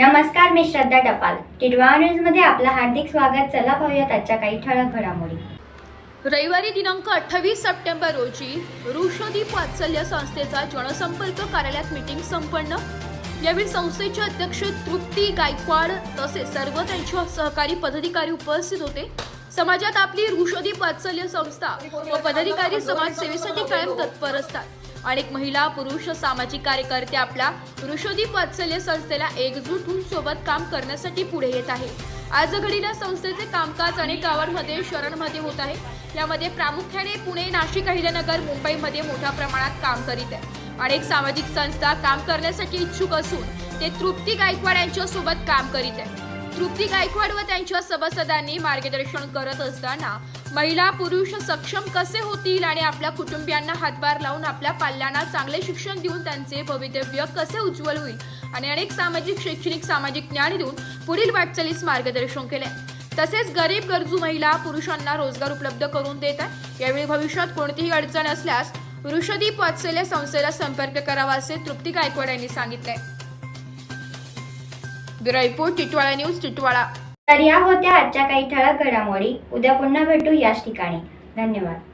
नमस्कार मी श्रद्धा टपाल. टिडवा न्यूजमध्ये आपलं हार्दिक स्वागत. चला पाहूयात आजच्या काही ठळक घडामोडी. रविवारी दिनांक अठ्ठावीस सप्टेंबर रोजी ऋषदीप वात्सल्य संस्थेचा जनसंपर्क कार्यालयात मीटिंग संपन्न. यावेळी संस्थेचे अध्यक्ष तृप्ती गायकवाड तसेच सर्व त्यांच्या सहकारी पदाधिकारी उपस्थित होते. समाजात आपली ऋषदीप वात्सल्य संस्था व पदाधिकारी समाजसेवेसाठी कायम तत्पर असतात. अनेक महिला पुरुष सामाजिक कार्यकर्ते आपला ऋषदीप वात्सल्य संस्थेला एकजूट होऊन सोबत काम करण्यासाठी पुढे येत आहे. आज घडीला संस्थेचे कामकाज अनेक गावांमध्ये शहरांमध्ये होत आहे. यामध्ये प्रामुख्याने पुणे नाशिक अहिल्यानगर मुंबईमध्ये मोठ्या प्रमाणात काम करीत आहे. अनेक सामाजिक संस्था काम करण्यासाठी इच्छुक असून ते तृप्ती गायकवाड यांच्या सोबत काम करीत आहे. तृप्ती गायकवाड व त्यांच्या सभासदांनी मार्गदर्शन करत असताना महिला पुरुष सक्षम कसे होतील आणि आपल्या कुटुंबियांना हातभार लावून आपल्या पाल्यांना चांगले शिक्षण देऊन त्यांचे भवितव्य कसे उज्ज्वल होईल? आणि अनेक सामाजिक शैक्षणिक सामाजिक ज्ञान देऊन पुढील वाटचालीस मार्गदर्शन केले. तसेच गरीब गरजू महिला पुरुषांना रोजगार उपलब्ध करून देत आहे यावेळी भविष्यात कोणतीही अडचण असल्यास वृषदीप वाचलेल्या संस्थेला संपर्क करावा असे तृप्ती गायकवाड यांनी सांगितले. Bureau Titwala news Titwala. तर या होत्या आजच्या काही ठळक घडामोडी. उद्या पुन्हा भेटू याच ठिकाणी. धन्यवाद.